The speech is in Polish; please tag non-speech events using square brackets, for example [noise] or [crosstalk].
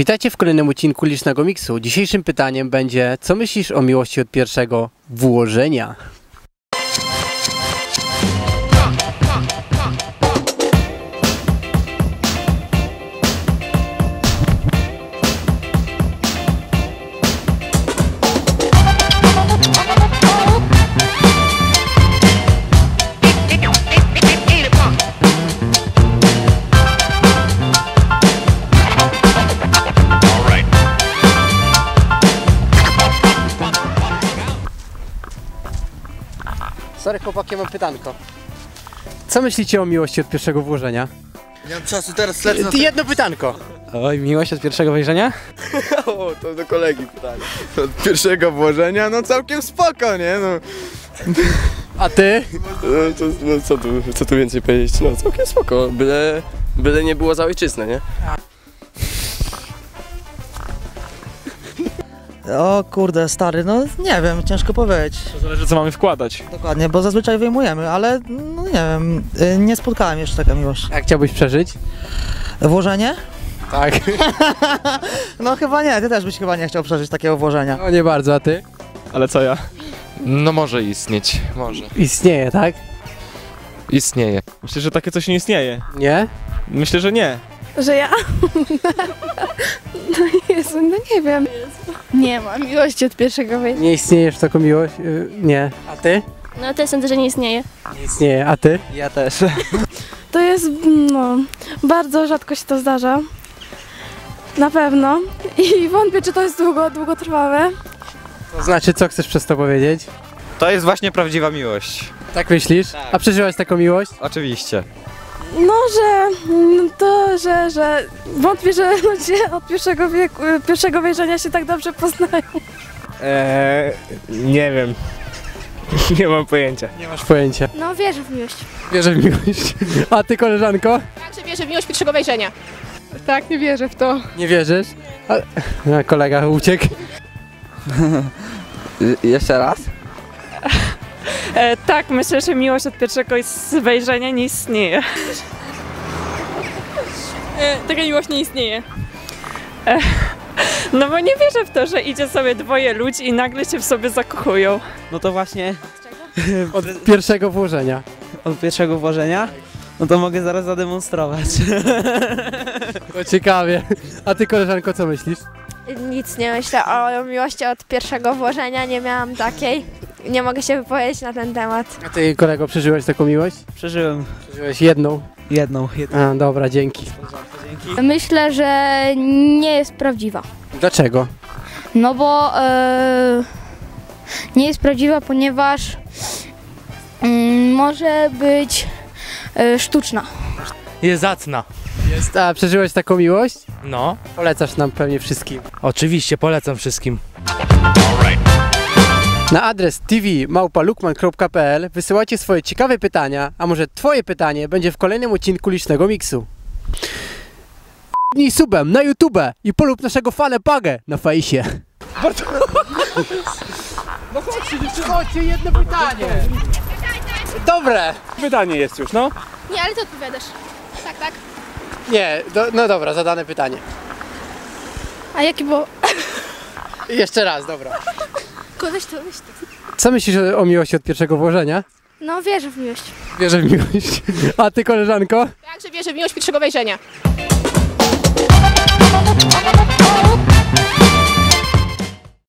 Witajcie w kolejnym odcinku Licznego Miksu. Dzisiejszym pytaniem będzie, co myślisz o miłości od pierwszego włożenia? Sorry chłopaki, mam pytanko. Co myślicie o miłości od pierwszego włożenia? Nie mam czasu teraz lecę na Ty jedno pytanko. Oj, miłość od pierwszego wejrzenia? [laughs] O, to do kolegi pytanie. Od pierwszego włożenia, no całkiem spoko, nie? No, A ty? No, to, no co, tu, co tu więcej powiedzieć? No całkiem spoko, byle, byle nie było za ojczyznę, nie? O kurde, stary, no nie wiem, ciężko powiedzieć To zależy co mamy wkładać. dokładnie, bo zazwyczaj wyjmujemy, ale no nie wiem, y, nie spotkałem jeszcze takiej miłości. Jak chciałbyś przeżyć? Włożenie? Tak. [laughs] No chyba nie, ty też byś chyba nie chciał przeżyć takiego włożenia. No nie bardzo, a ty? Ale co ja? No może istnieć, może. Istnieje, tak? Istnieje. Myślę, że takie coś nie istnieje. Nie? Myślę, że nie. Że ja? [laughs] No Jezu, no nie wiem. Nie ma miłości od pierwszego wejścia. Nie istniejesz w taką miłość? Y, Nie. A ty? No też sądzę, że nie istnieje. Nie istnieje, a ty? Ja też. To jest, no, bardzo rzadko się to zdarza. Na pewno. I wątpię, czy to jest długo, długotrwałe. To znaczy, co chcesz przez to powiedzieć? To jest właśnie prawdziwa miłość. Tak myślisz? A przeżyłaś taką miłość? Oczywiście. No, że no to, że, że wątpię, że ludzie od pierwszego wieku, pierwszego wejrzenia się tak dobrze poznają. Eee, nie wiem. [laughs] nie mam pojęcia. Nie masz pojęcia. No, wierzę w miłość. Wierzę w miłość. A ty, koleżanko? Także wierzę w miłość pierwszego wejrzenia. Tak, nie wierzę w to. Nie wierzysz? A, kolega uciekł. [laughs] Jeszcze raz? E, tak, myślę, że miłość od pierwszego wejrzenia nie istnieje. E, taka miłość nie istnieje. E, no bo nie wierzę w to, że idzie sobie dwoje ludzi i nagle się w sobie zakochują. No to właśnie [laughs] Od [laughs] pierwszego włożenia. od pierwszego włożenia, no to mogę zaraz zademonstrować. [laughs] To ciekawie. A ty, koleżanko, co myślisz? Nic nie myślę o miłości od pierwszego włożenia, nie miałam takiej. Nie mogę się wypowiedzieć na ten temat. A ty, kolego, przeżyłeś taką miłość? Przeżyłem Przeżyłeś jedną. jedną, jedną. A, dobra, dzięki. Myślę, że nie jest prawdziwa. Dlaczego? No bo e, nie jest prawdziwa, ponieważ mm, może być e, sztuczna. Jest zacna. Jest. A, przeżyłeś taką miłość? No, Polecasz nam pewnie wszystkim. oczywiście, polecam wszystkim. Na adres tvmałpalukman.pl wysyłajcie swoje ciekawe pytania, a może twoje pytanie będzie w kolejnym odcinku Licznego Miksu. Dnij subem na YouTube i polub naszego fanę Pagę na fejsie. [laughs] No chodźcie, chodźcie, jedno pytanie. Dobre. Pytanie jest już, no. Nie, ale ty odpowiadasz. Tak, tak. Nie, do, no dobra, zadane pytanie. A jakie było? Jeszcze raz, dobra. Koleś to, weź to. Co myślisz o, o miłości od pierwszego włożenia? No wierzę w miłość. Wierzę w miłość. A ty, koleżanko? Także wierzę w miłość pierwszego wejrzenia.